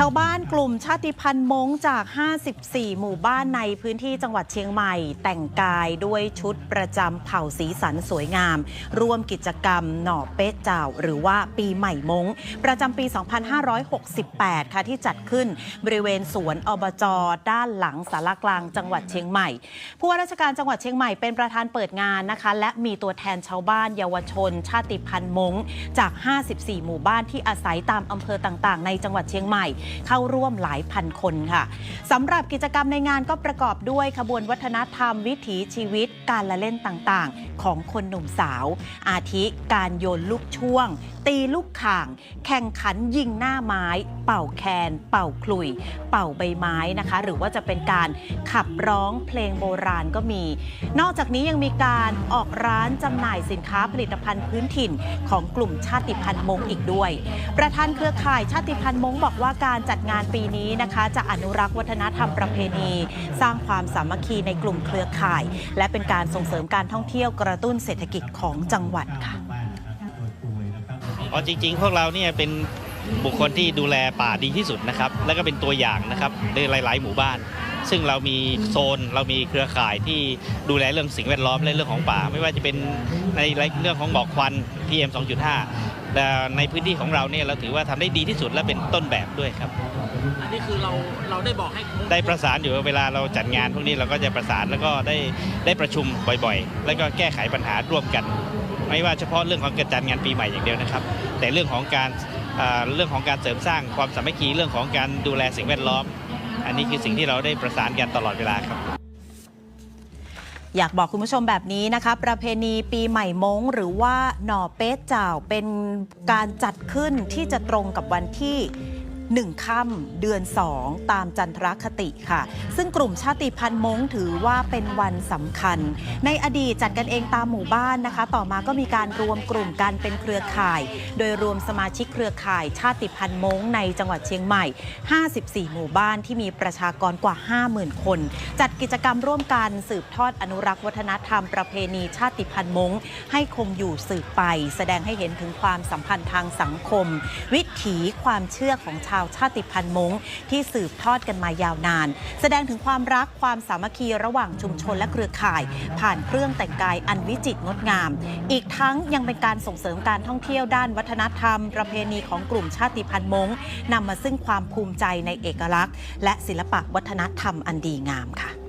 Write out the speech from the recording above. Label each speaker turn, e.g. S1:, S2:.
S1: ชาวบ้านกลุ่มชาติพันธุ์มงจาก 54 หมู่บ้านในพื้นที่จังหวัดเชียงใหม่ แต่งกายด้วยชุดประจำเผ่าสีสันสวยงาม ร่วมกิจกรรมหน่อเป๊ะเจ้า หรือว่าปีใหม่มง ประจำปี 2568 ค่ะที่จัดขึ้นบริเวณสวนอบจด้านหลังสารกลางจังหวัดเชียงใหม่ ผู้ว่าราชการจังหวัดเชียงใหม่เป็นประธานเปิดงานนะคะ และมีตัวแทนชาวบ้านเยาวชน ชาติพันธุ์มงจาก 54 หมู่บ้านที่อาศัยตามอำเภอต่าง ๆ ในจังหวัดเชียงใหม่เข้าร่วมหลายพันคนค่ะสำหรับกิจกรรมในงานก็ประกอบด้วยขบวนวัฒนธรรม วิถีชีวิต การละเล่นต่างๆ ของคนหนุ่มสาว อาทิการโยนลูกช่วง ตีลูกข่าง แข่งขันยิงหน้าไม้ เป่าแคน เป่าคลุย เป่าใบไม้นะคะ หรือว่าจะเป็นการขับร้องเพลงโบราณก็มี นอกจากนี้ยังมีการออกร้านจำหน่ายสินค้าผลิตภัณฑ์พื้นถิ่นของกลุ่มชาติพันธุ์มงอีกด้วย ประธานเครือข่ายชาติพันธุ์มงบอกว่าการการจัดงานปีนี้นะคะจะอนุรักษ์วัฒนธรรมประเพณี สร้างความสามัคคีในกลุ่มเครือข่าย และเป็นการส่งเสริมการท่องเที่ยวกระตุ้นเศรษฐกิจของจังหวัดค่ะ
S2: อ๋อจริง ๆ พวกเราเนี่ยเป็นบุคคลที่ดูแลป่าดีที่สุดนะครับ และก็เป็นตัวอย่างนะครับในหลาย ๆ หมู่บ้าน ซึ่งเรามีโซนเรามีเครือข่ายที่ดูแลเรื่องสิ่งแวดล้อมและเรื่องของป่า ไม่ว่าจะเป็นในเรื่องของหมอกควัน PM 2.5แต่ในพื้นที่ของเราเนี่ยเราถือว่าทำได้ดีที่สุดและเป็นต้นแบบด้วยครับ
S3: อันนี้คือเราเราได้บอกให้
S2: ได้ประสานอยู่เวลาเราจัดงานพวกนี้เราก็จะประสานแล้วก็ได้ได้ประชุมบ่อยๆ แล้วก็แก้ไขปัญหาร่วมกัน ไม่ว่าเฉพาะเรื่องของการจัดงานปีใหม่อย่างเดียวนะครับ แต่เรื่องของการอ่าเรื่องของการเสริมสร้างความสามัคคีเรื่องของการดูแลสิ่งแวดล้อม อันนี้คือสิ่งที่เราได้ประสานกันตลอดเวลาครับ
S1: อยากบอกคุณผู้ชมแบบนี้นะคะ ประเพณีปีใหม่มงหรือว่าหน่อเป๊ะจ่าวเป็นการจัดขึ้นที่จะตรงกับวันที่ หนึ่งค่ำเดือน2ตามจันทรคติค่ะ ซึ่งกลุ่มชาติพันธุ์มงถือว่าเป็นวันสำคัญ ในอดีตจัดกันเองตามหมู่บ้านนะคะ ต่อมาก็มีการรวมกลุ่มกันเป็นเครือข่าย โดยรวมสมาชิกเครือข่าย ชาติพันธุ์มงในจังหวัดเชียงใหม่ 54 หมู่บ้านที่มีประชากรกว่า 50,000 คน จัดกิจกรรมร่วมกันสืบทอดอนุรักษ์วัฒนธรรมประเพณีชาติพันธุ์มงให้คงอยู่สืบไป แสดงให้เห็นถึงความสัมพันธ์ทางสังคม วิถีความเชื่อของชาาวชาติพันธุ์มงที่สืบทอดกันมายาวนาน แสดงถึงความรักความสามัคคีระหว่างชุมชนและเครือข่าย ผ่านเครื่องแต่งกายอันวิจิตรงดงาม อีกทั้งยังเป็นการส่งเสริมการท่องเที่ยวด้านวัฒนธรรม ประเพณีของกลุ่มชาติพันธุ์มงนำมาซึ่งความภูมิใจในเอกลักษณ์ และศิลปะวัฒนธรรมอันดีงามค่ะ